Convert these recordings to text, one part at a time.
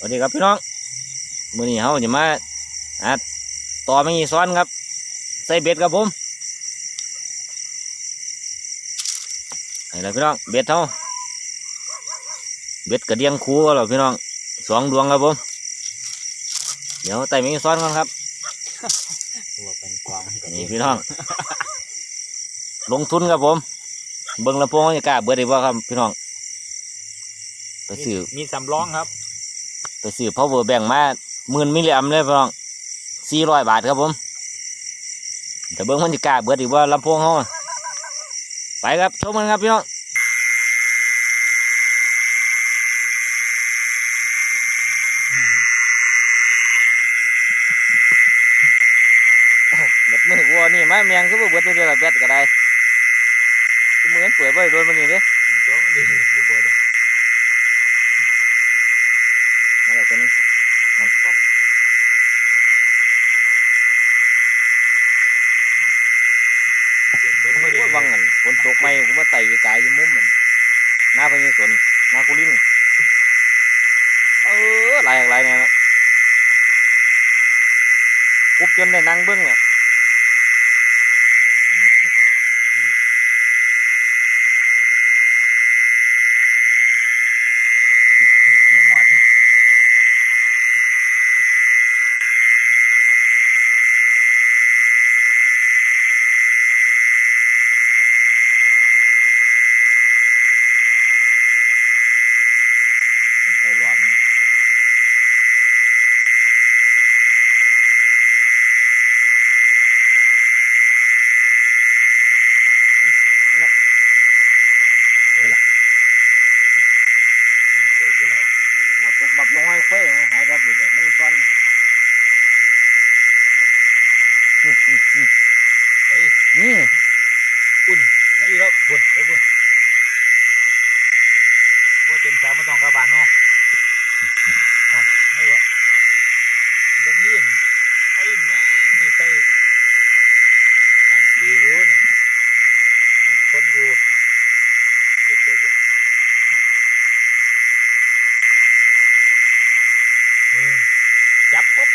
สวัสดีครับพี่น้อง มื้อนี้เขาจะมาอัดต่อไม่มีซ้อนครับ ใส่เบ็ดครับผมนี่แหละพี่น้อง เบ็ดเขาเบ็ดกระเดียงคูเหรอพี่น้องสองดวงครับผม เดี๋ยวไต่ไม่มีซ้อนก่อนครับตัวเป็นกวางกับ นี่พี่น้อง ลงทุนครับผม เบิ้งลำโพงเขาจะกล้าเบิดได้บ่ครับพี่น้อง ไปซื้อมีสำรองครับ ไปซื้อ power bank มาหมื่นมิลลิแอมเลยพี่น้องสี่ร้อยบาทครับผม แต่เบิ้งมันจะกล้าเบิดอีกว่าลำโพงเขาไปครับชมกันครับพี่น้องเบ็ดมือวัวนี่มาเมียงคือบ่เบิดไปเรื่อยๆเบ็ดก็ได้คือมือนเปื่อยบ่ได้โดนมันนี่เด้มี ตัวมันดีบุบเบิดอะมาแล้วตัวนี้มันปั๊บเก็บเบิดโอ้ไม่ดียวังนั่นฝนตกไหมกูมาไต่กายอยู่มุมมันหน้าพญสวนหน้ากุลินเออหลายหลายเนี่ยนะคุบจนได้นั่งเบิ้งเนี่ย ถึกไม่หมด ใส่หลอดมันโอ้ตกแบบลงให้เฟ้ยหายครับเลยไม่ซ้อนเฮ้ยนี่คุณไม่ดีแล้วพุ่นไปพุ่นบ่เต็มสามไมันต้องกระบาดเนาะไม่วะบุ้มนี่ไอ้แม่งนี่ใส่อันดีอยู่เนี่ยมันทนอยู่เด็กๆอะอืมจับปุ๊บ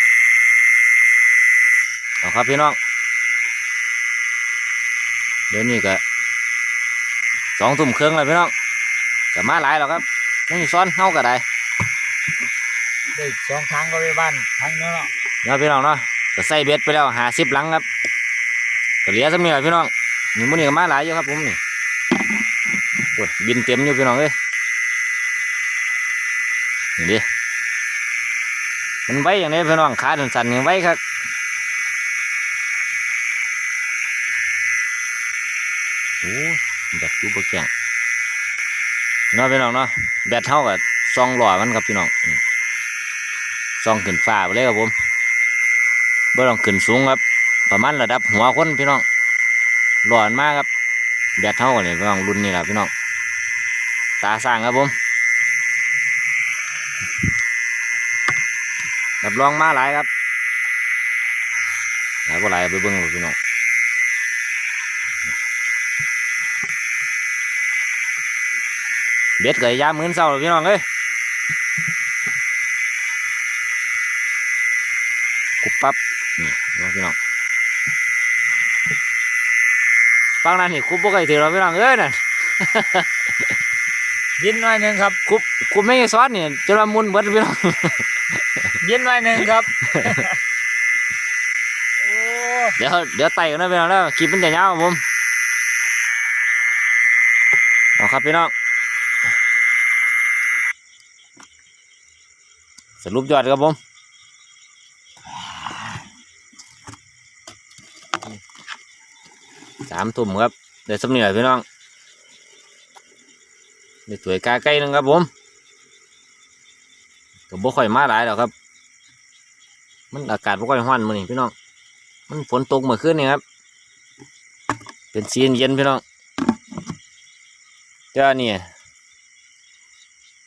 เอาครับพี่น้อง เดี๋ยวนี้ก็สองทุ่มครึ่งแล้วพี่น้องจะมาหลายแล้วครับไม่มีซ้อนเฮาก็ได้ได้สองครั้งก็ไปบ้านครั้งนึงเนาะเนาะพี่น้องเนาะก็ใส่เบ็ดไปแล้วหาสิบหลังครับก็เหลือสักนิดหน่อยพี่น้องนี่มื้อนี้ก็มาหลายอยู่ครับผมนี่โอ้ยบินเต็มอยู่พี่น้องเอ้ยนี่ดิมันไว้อย่างนี้พี่น้องขาสั่นๆนี่ไว้ครับโอ้ย แบตอยู่บ่แข็งเนาะพี่น้องเนาะแบตเท่ากับซองหล่อมันครับพี่น้องซองขึ้นฟ้าไปเลยครับผมบ่ต้องขึ้นสูงครับ ประมาณระดับหัวคนพี่น้องร้อนมากครับแดดเท่ากันนี่พี่น้องรุ่นนี้แหละพี่น้องตาสร้างครับผมรับรองมาหลายครับหลายก็หลายไปเบิ้งเลยพี่น้อง เบ็ดเกยยามมื้อเช้าเลยพี่น้องเอ้ยกุบปั๊บนี่น้องพี่น้องฟังนั่นนี่คุบบ่เคยถือเราพี่น้องเอ้ยน่ะยินหน่อยหนึ่งครับคุบคุบไม่ได้ซ้อนนี่จะมามุนเบิดพี่น้องยินหน่อยหนึ่งครับโอ้เดี๋ยวเดี๋ยวไต่กันนะพี่น้องแล้วคลิปมันจะยาวครับผมเอาครับพี่น้อง สรุปยอดครับผมสามทุ่มครับเดี๋ยวสำเนียพี่น้องเดี๋ยวสวยกาไก่หนึงครับผมก็บ่ค่อยมาหลายหรอกครับ มันอากาศบ่ค่อยร้อนมื้อนี้พี่น้อง มันฝนตกเมื่อคืนนี่ครับ เป็นซีนเย็นพี่น้องเจ้านี่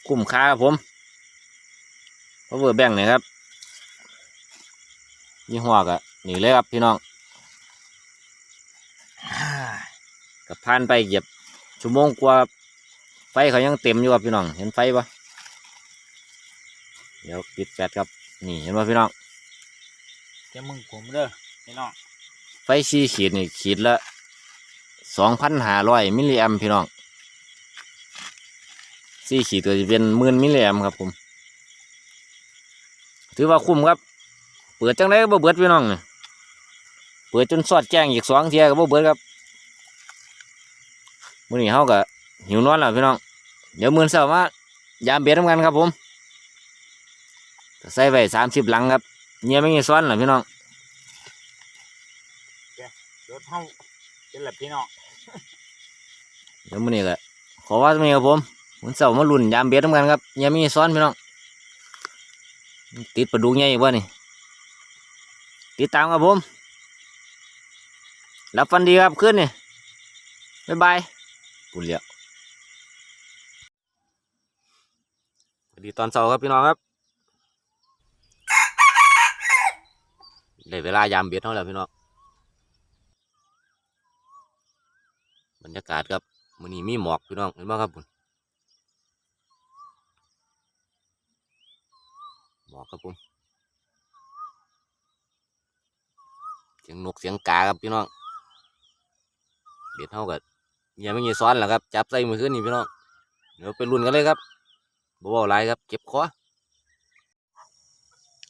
คุ้มค่าครับผม เพราะเวอร์แบ่งเนี่ยครับยี่ห้อก็นี่เลยครับพี่น้องกับผ่านไปเหยียบชั่วโมงกว่าครับไฟเขายังเต็มอยู่ครับพี่น้อง เห็นไฟปะเดี๋ยวปิดแฟลชครับ นี่เห็นป่พี่น้องเจ้ามึงผมเด้อพี่น้องไฟสี่ขีดนี่ขีดละสองพันห้าร้อยมิลลิแอมพี่น้องสี่ขีดก็จะเป็นหมื่นมิลลิแอมครับผม ถือว่าคุ้มครับ เปิดจังได้ก็บ่เบิดพี่น้องเนี่ยเปิดจนสอดแจ้งอีกสองเทียก็บ่เบิดครับมื้อนี้เฮาก็หิวนอนแล้วพี่น้อง เดี๋ยวมื้อเช้ามายามเบ็ดทำกันครับผมก็ใส่ไว้สามสิบหลังครับเงียไม่มีซ้อนหรอพี่น้องรถเฮาเป็นแบบพี่น้องเดี๋ยวมื้อนี้ก็ขอว่าตรงนี้ครับผมมื้อเช้ามาลุ่นยามเบ็ดทำกันครับเงียไม่มีซ้อนพี่น้อง ติดปลาดุกใหญ่อีกบ่นี่ติดตามครับผมรับฟันดีครับขึ้นนี่บ๊ายบายปุ่นเลี้ยวสวัสดีตอนเช้าครับพี่น้องครับได้เวลายามเบ็ดเท่าแล้วพี่น้องบรรยากาศครับมื้อนี้มีหมอกพี่น้องเห็นไหมครับผม หมอกครับผมเสียงนกเสียงกาครับพี่น้องเบ็ดเท่ากับยังไม่มีซ้อนหรอกครับ จับใส่มือขึ้นนี่พี่น้องเดี๋ยวไปลุ้นกันเลยครับบ่บ่าวไรครับ เก็บคอ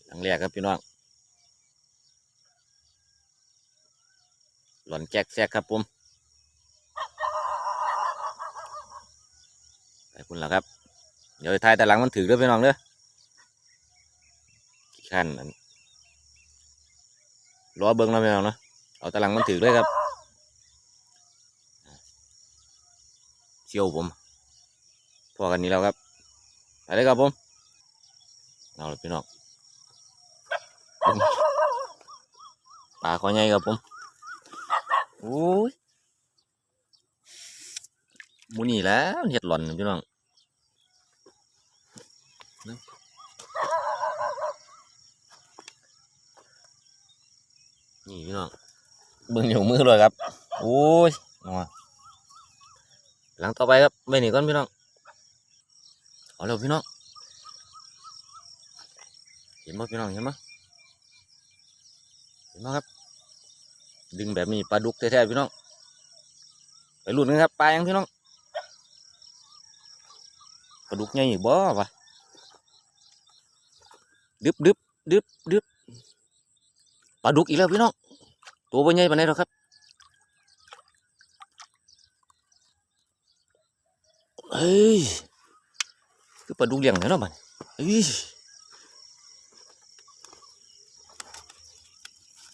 หลังแรกครับพี่น้องหล่อนแจกแซกครับผมไปคุณล่ะครับ เดี๋ยวทายแต่หลังมันถือด้อพี่น้องเด้อ ขั้นนั่นรอเบิ้งแล้วพี่น้องเนาะเอาต่หลังมันถือเลยครับเชี่ยวผมพอกันนี้แล้วครับไปเลยครับผมเอาเลยพี่น้องปลาคอใหญ่ครับผมโอ้ยมูนี่แหล้วเห็ดหล่อนพี่น้อง น้องเบิ่งอยู่มือเลยครับโอ้ยนัวหลังต่อไปครับไม่หนีก่อนพี่น้องเอาเร็วพี่น้องเห็นไหมพี่น้องเห็นไหมเห็นไหมครับ ดึงแบบนี้ปลาดุกแท้ๆพี่น้องไปลุ้นกันครับปลายังพี่น้องปลาดุกใหญ่อีกบ่วะดึบดึบดึบดึบปลาดุกอีกแล้วพี่น้อง ตัวบ่ใหญ่ปานใดหรอกครับเฮ้ยคือปลาดุกเลี้ยงแท้เนาะบัดเฮ้ย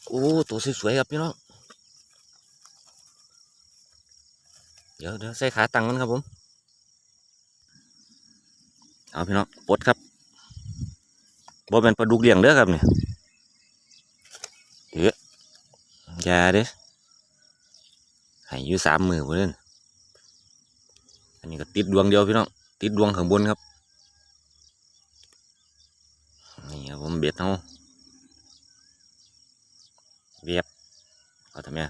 โอ้ตัวสวยๆครับพี่น้องเดี๋ยวเดี๋ยวใส่ขาตั้งมันครับผมเอาพี่น้องปลดครับบ่เป็นปลาดุกเลี้ยงเด้อครับเนี่ย อ ยาเด้ให้อยู่สามมือเพื่อนอันนี้ก็ติดดวงเดียวพี่น้อง ติดดวงข้างบนครับ นี่ครับผมเบ็ดเอาเวียบเอาทำไม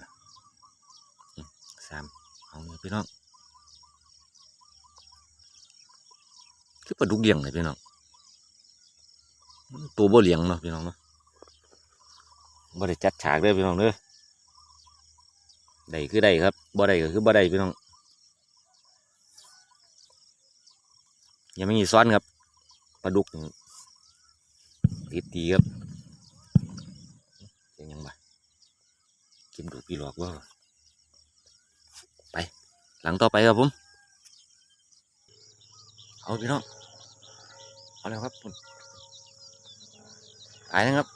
สามเอาเลยพี่น้อง คือปลาดุกเลี้ยงเลยพี่น้อง ตัวบ่เลี้ยงเนาะพี่น้องเนาะบ่ได้จัดฉากเด้อพี่น้องเด้อ ได้คือได้ครับบ่ได้ก็คือบ่ได้พี่น้องยังไม่มีซ้อนครับปลาดุกติดตีครับยังไงกินดูพี่หลอกว่าไป หลังต่อไปครับผม เอาพี่น้องเอาแล้วครับคุณอายนะครับ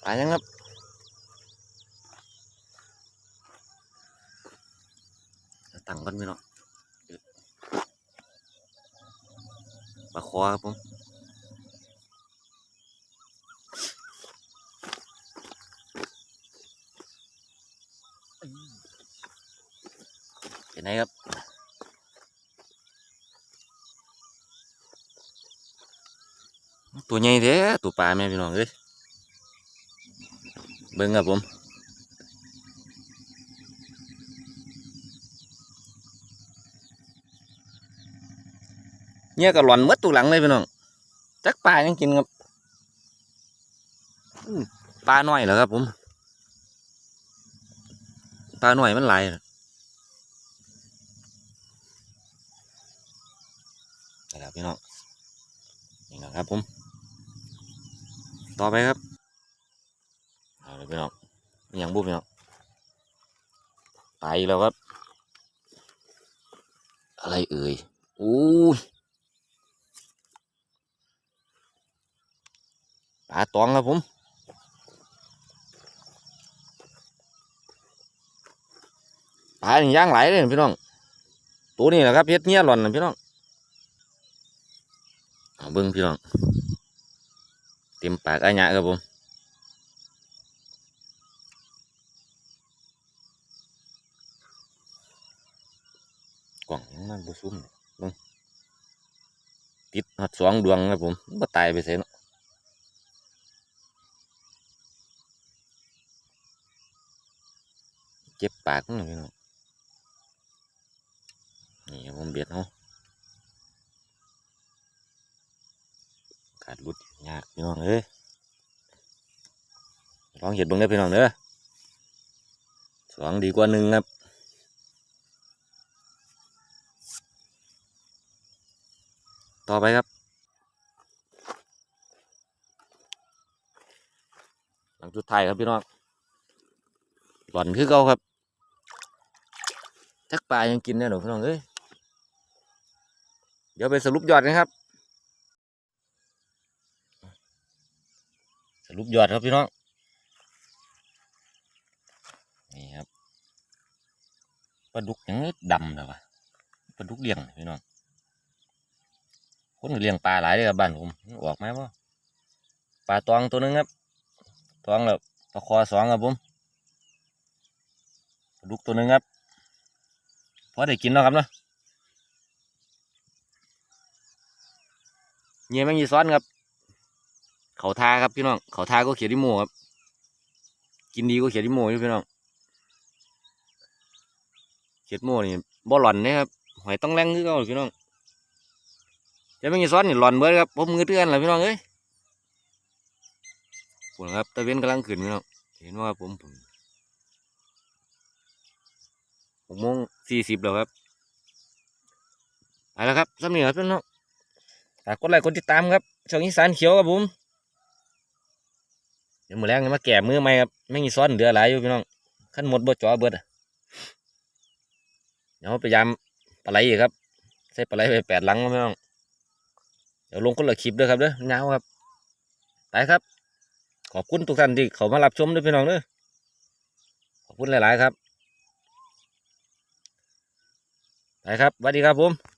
ไปยังครับ ตั้งกันพี่น้องปลาคอครับผมเป็นไงครับตัวใหญ่แท้ตัวปลาแม่พี่น้องเอ้ยเบิ้งครับผม เนี่ยก็หลอนมดตัวหลังเลยพี่น้องจักปลายังกินครับปลาหน่อยเหรอครับผมปลาหน่อยมันไหลนะนี่แหละพี่น้องนี่นะครับผม ต่อไปครับเอาเลยพี่น้องนี่ยังบุบพี่น้องไปแล้วครับ อะไรเอ่ยอู้ ปลาตองครับผมปลาอย่างย่างไหลเลยพี่น้องตัวนี้แหละครับเฮ็ดเงี้ยหล่อนนะพี่น้องเบิ้งพี่น้องเต็มปากอาญะครับผมกล่องยังมันบุซุ่มเบิ่งติดหัดสองดวงครับผมบ่ตายไปเสียเนาะ เจ็บปากนะพี่น้องนี่ครับผมเบียดเขาขาดรุดยากพี่น้องเอ้ยลองเห็ดเบิ่งเด้อพี่น้องเด้อสองดีกว่าหนึ่งครับต่อไปครับ หลังสุดท้ายครับพี่น้องหล่อนคือเก่าครับ จักปลายังกินเนี่ยหนูพี่น้องเอ้ยเดี๋ยวไปสรุปยอดกันครับ สรุปยอดครับพี่น้องนี่ครับปลาดุกยังดำเลยวะปลาดุกเลี้ยงพี่น้องคนเลี้ยงปลาหลายเลยครับบ้านผมออกไหมบ่ปลาตองตัวนึงครับตองแล้วปลาคอสองครับผมปลาดุกตัวนึงครับ พอได้กินแล้วครับเนาะเงี้ยแมงยีซ้อนครับ เขาทาครับพี่น้อง เขาทาก็เขียดิโมครับ กินดีก็เขียดิโมอยู่พี่น้อง เขียดโมนี่บ่หล่อนนะครับ หอยต้องแรงคือเก่าพี่น้องจะไม่มีซ้อนนี่หลอนเบิดครับ ผมมือเตือนแหละพี่น้องเอ้ยปวดครับตะเวนกำลังขึ้นพี่น้อง เห็นว่าผมผมห กโมงสี่สิบแล้วครับไปแล้วครับสำเนียงครับพี่น้องฝากกดไลค์กดติดตามครับ ช่องอีสานเขียวครับผม เดี๋ยวมือแรงมาแก่มือใหม่ครับไม่มีซ้อนเดือหลายอยู่พี่น้องขั้นหมดบ่จ่อเบิดอเดี๋ยวพยายามปลาไหลอีกครับ ใส่ปลาไหลไปแปดหลังพี่น้อง เดี๋ยวลงคนละคลิปด้วยครับเด้อยาวครับ ไปครับ ขอบคุณทุกท่านที่เขามารับชมด้วยพี่น้องเด้อขอบคุณหลาย ๆ ครับ ไป ครับสวัสดีครับผม